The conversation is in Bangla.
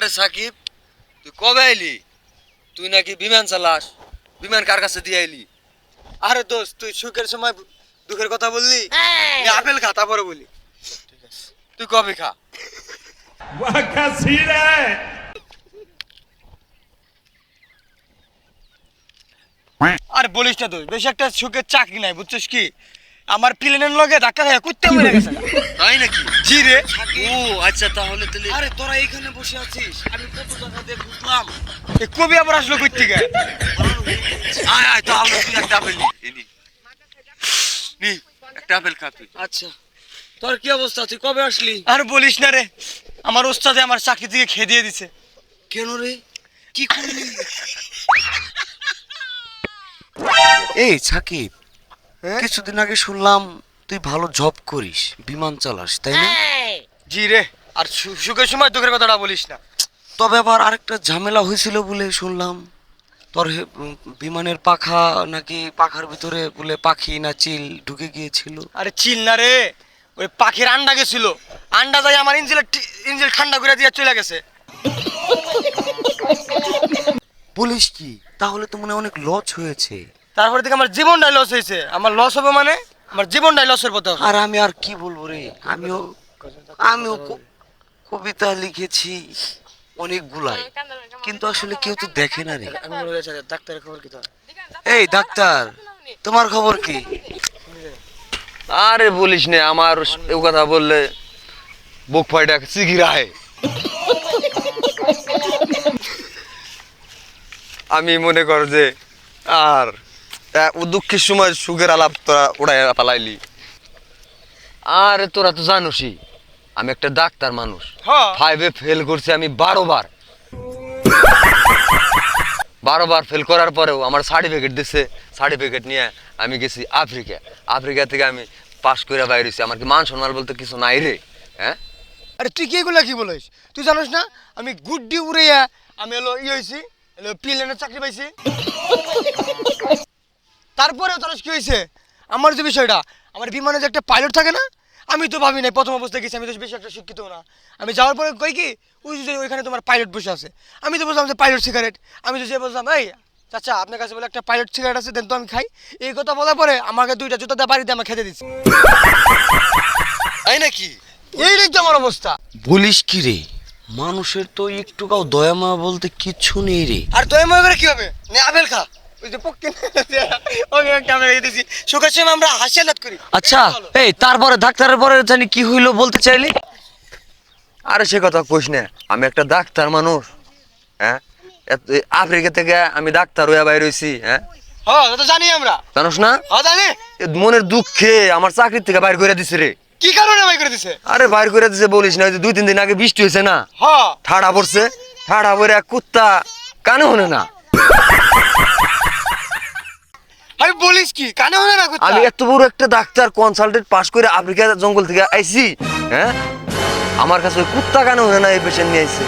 আরে সাকিব তুই কবে আইলি? তুই নাকি বিমান চালাস? বিমান কার কাছে দিয়ে আইলি? আরে দোস্ত তুই সুখের সময় দুঃখের কথা বললি? আপেল খা তারপরে বলি। তুই কবে খা? আর বলিস না দোস্ত বেশি একটা সুখের চাকরি নাই বুঝছিস কি? আমার প্লেনের লগে ধাক্কা খাইয়া কুত্তে মরে গেছে। তাই নাকি? জি রে? ও আচ্ছা তাহলে তাহলে আরে তোরা এখানে বসে আছিস? আমি কত জায়গা দিয়ে বুঝলাম এই কবি আবার আসলো কই থেকে আয় আয় তাহলে তুই একটা আপেল নি নি। নি একটা আপেল খা তুই। আচ্ছা। তোর কি অবস্থা? তুই কবে আসলি? আর বলিস না রে আমার ওস্তাদে আমার চাকরি থেকে খেয়ে দিয়ে দিছে। কেন রে? কি করলি? এই সাকিব হ্যাঁ? কিছুদিন আগে শুনলাম তুই ভালো জব করিস বিমান চালাস তাই না? জি রে আর সুখের সময় দুঃখের কথাটা বলিস না। তবে আবার আরেকটা ঝামেলা হয়েছিল বলে শুনলাম। তোর বিমানের পাখা নাকি পাখার ভিতরে বলে পাখি না চিল ঢুকে গিয়েছিল? আরে চিল না রে ওই পাখির আন্ডা গেছিল। আন্ডা যাই আমার ইঞ্জিল ইঞ্জিল ঠান্ডা করে দিয়ে চলে গেছে। বলিস কি তাহলে তো মনে হয় অনেক লস হয়েছে। তারপরে থেকে আমার জীবনটাই লস হয়েছে। আমার লস হবে মানে? আমার জীবনটাই লসের পথে আর আমি আর কি বলব রে? আমিও আমিও কবিতা লিখেছি অনেকগুলাই। কিন্তু আসলে কেউ তো দেখে না রে। আমি বলে যাচ্ছি, ডাক্তারের খবর কি এই ডাক্তার তোমার খবর কি? আরে বলিস না আমার এই কথা বললে বুক ফাইটা সিগিরা হয় আমি মনে কর যে আর ও দুঃখের সময় সুখের আলাপ তোরা উড়াই পালাইলি। আরে তোরা তো জানোসই আমি একটা ডাক্তার মানুষ। হ্যাঁ। ফাইভে ফেল করছি আমি বারো বার। বারো বার ফেল করার পরেও আমার সার্টিফিকেট দিচ্ছে সার্টিফিকেট নিয়ে আমি গেছি আফ্রিকা। আফ্রিকা থেকে আমি পাশ করে বাইরেছি আমার কি মান সম্মান বলতে কিছু নাই রে হ্যাঁ? আরে তুই কি এগুলা কি বলিস? তুই জানিস না আমি গুড্ডি উড়াইয়া আমি হলো ই হয়েছি হলো প্লেনের চাকরি পাইছি। তারপরেও জানিস কি হয়েছে? আমার যে বিষয়টা আমার বিমানে যে একটা পাইলট থাকে না আমি তো ভাবি নাই প্রথম অবস্থায় গেছি আমি তো বেশি একটা শিক্ষিত না। আমি যাওয়ার পরে কই কি ওই যে ওইখানে তোমার পাইলট বসে আছে। আমি তো বললাম যে পাইলট সিগারেট আমি তো যে বললাম এই চাচা আপনার কাছে বলে একটা পাইলট সিগারেট আছে দেন তো আমি খাই। এই কথা বলার পরে আমাকে দুইটা জুতা দিয়ে বাড়িতে আমার খেতে দিচ্ছে তাই নাকি? এইটাই তো আমার অবস্থা। বলিস কি রে? মানুষের তো একটু কাউ দয়ামা বলতে কিচ্ছু নেই রে। আর দই ময় করে কি হবে নে আপেল খা। ওই যে পক্ষে ওকে ক্যামেরা দিয়েছি সুখের সময় আমরা হাসি আলাদ করি। আচ্ছা এই তারপরে ডাক্তারের পরে জানি কি হইল বলতে চাইলি? আরে সে কথা কইস না আমি একটা ডাক্তার মানুষ হ্যাঁ? আফ্রিকা থেকে আমি ডাক্তার হয়ে বাইরে হয়েছি হ্যাঁ? জানি আমরা। জানোস না? জানি। মনের দুঃখে আমার চাকরির থেকে বাইর করে দিছে রে। কি কারণে ভাই করে দিছে? আরে বাইর করে দিছে বলিস না ওই যে দুই তিন দিন আগে বৃষ্টি হয়েছে না? হ্যাঁ ঠাড়া পড়ছে ঠাড়া পরে কুত্তা কানে হনে না আমি বলিস কি? কানে হলে না? আমি এত বড় একটা ডাক্তার কনসালটেন্ট পাস করে আফ্রিকা জঙ্গল থেকে আইছি হ্যাঁ? আমার কাছে ওই কুত্তা কানে হলে না এই পেশেন্ট নিয়ে আইছে।